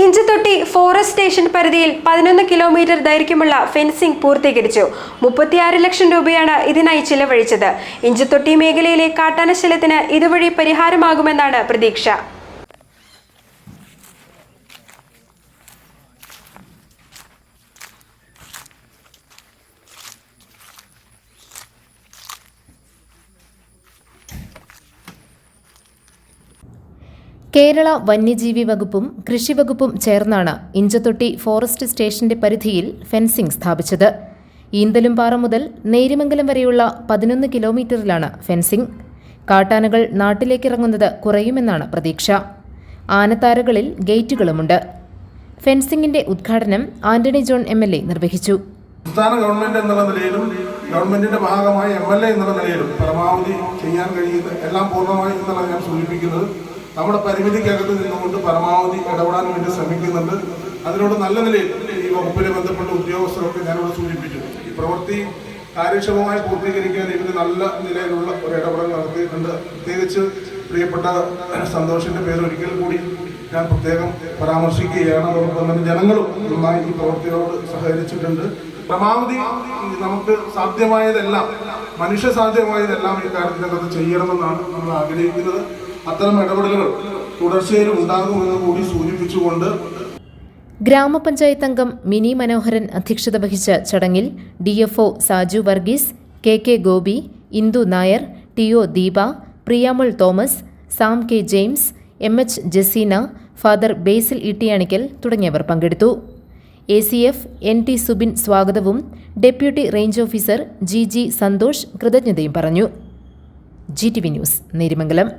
Inchathotty forest station പരിധിയിൽ പതിനൊന്ന് kilometre ദൈർഘ്യമുള്ള ഫെൻസിംഗ് പൂർത്തീകരിച്ചു. മുപ്പത്തിയാറ് ലക്ഷം രൂപയാണ് ഇതിനായി ചിലവഴിച്ചത്. ഇഞ്ചത്തൊട്ടി മേഖലയിലെ കാട്ടാനശല്യത്തിന് ഇതുവഴി പരിഹാരമാകുമെന്നാണ് പ്രതീക്ഷ. കേരള വന്യജീവി വകുപ്പും കൃഷി വകുപ്പും ചേർന്നാണ് ഇഞ്ചത്തൊട്ടി ഫോറസ്റ്റ് സ്റ്റേഷന്റെ പരിധിയിൽ ഫെൻസിംഗ് സ്ഥാപിച്ചത്. ഈന്തലുംപാറ മുതൽ നേരിമംഗലം വരെയുള്ള പതിനൊന്ന് കിലോമീറ്ററിലാണ് ഫെൻസിംഗ്. കാട്ടാനകൾ നാട്ടിലേക്കിറങ്ങുന്നത് കുറയുമെന്നാണ് പ്രതീക്ഷ. ആനത്താരകളിൽ ഗേറ്റുകളുമുണ്ട്. ഫെൻസിംഗിന്റെ ഉദ്ഘാടനം Antony John M L A നിർവഹിച്ചു. സംസ്ഥാന ഗവൺമെന്റ് എന്നുള്ള നിലയിലും ഗവൺമെന്റിന്റെ ഭാഗമായി എം എൽ എ എന്നുള്ള നിലയിലും പരമാവധി ചെയ്യാൻ കഴിയുന്ന എല്ലാം പൂർണമായി എന്നുള്ള ഞാൻ സൂചിപ്പിക്കുന്നത് നമ്മുടെ പരിമിതിക്കകത്ത് നിന്നുകൊണ്ട് പരമാവധി ഇടപെടാൻ വേണ്ടി ശ്രമിക്കുന്നുണ്ട്. അതിനോട് നല്ല നിലയിൽ ഈ വകുപ്പിലെ ബന്ധപ്പെട്ട ഉദ്യോഗസ്ഥരൊക്കെ ഞാനിവിടെ സൂചിപ്പിച്ചു. ഈ പ്രവൃത്തി കാര്യക്ഷമമായി പൂർത്തീകരിക്കാൻ ഇവർ നല്ല നിലയിലുള്ള ഒരു ഇടപെടൽ നടത്തിയിട്ടുണ്ട്. പ്രത്യേകിച്ച് പ്രിയപ്പെട്ട സന്തോഷിന്റെ പേര് ഒരിക്കൽ കൂടി ഞാൻ പ്രത്യേകം പരാമർശിക്കുകയാണ്. അതോടൊപ്പം തന്നെ ജനങ്ങളും നന്നായി ഈ പ്രവൃത്തിയോട് സഹകരിച്ചിട്ടുണ്ട്. പരമാവധി നമുക്ക് സാധ്യമായതെല്ലാം മനുഷ്യ സാധ്യമായതെല്ലാം ഈ കാര്യത്തിനകത്ത് ചെയ്യണമെന്നാണ് നമ്മൾ ആഗ്രഹിക്കുന്നത്. അത്തരം ഇടപെടലുകൾ തുടർച്ചയിൽ ഉണ്ടാകുമെന്ന് കൂടി സൂചിപ്പിച്ചുകൊണ്ട് ഗ്രാമപഞ്ചായത്ത് അംഗം മിനി മനോഹരൻ അധ്യക്ഷത വഹിച്ച ചടങ്ങിൽ D F O Saju Varghese K K Gopi Indu Nair T O Deepa പ്രിയാമുൾ Thomas Sam K James M H Jaseena father Basil Ittiyanickal തുടങ്ങിയവർ പങ്കെടുത്തു. A C F N T Subin സ്വാഗതവും deputy range officer G G Santhosh കൃതജ്ഞതയും പറഞ്ഞു. G T V news Nerimangalam.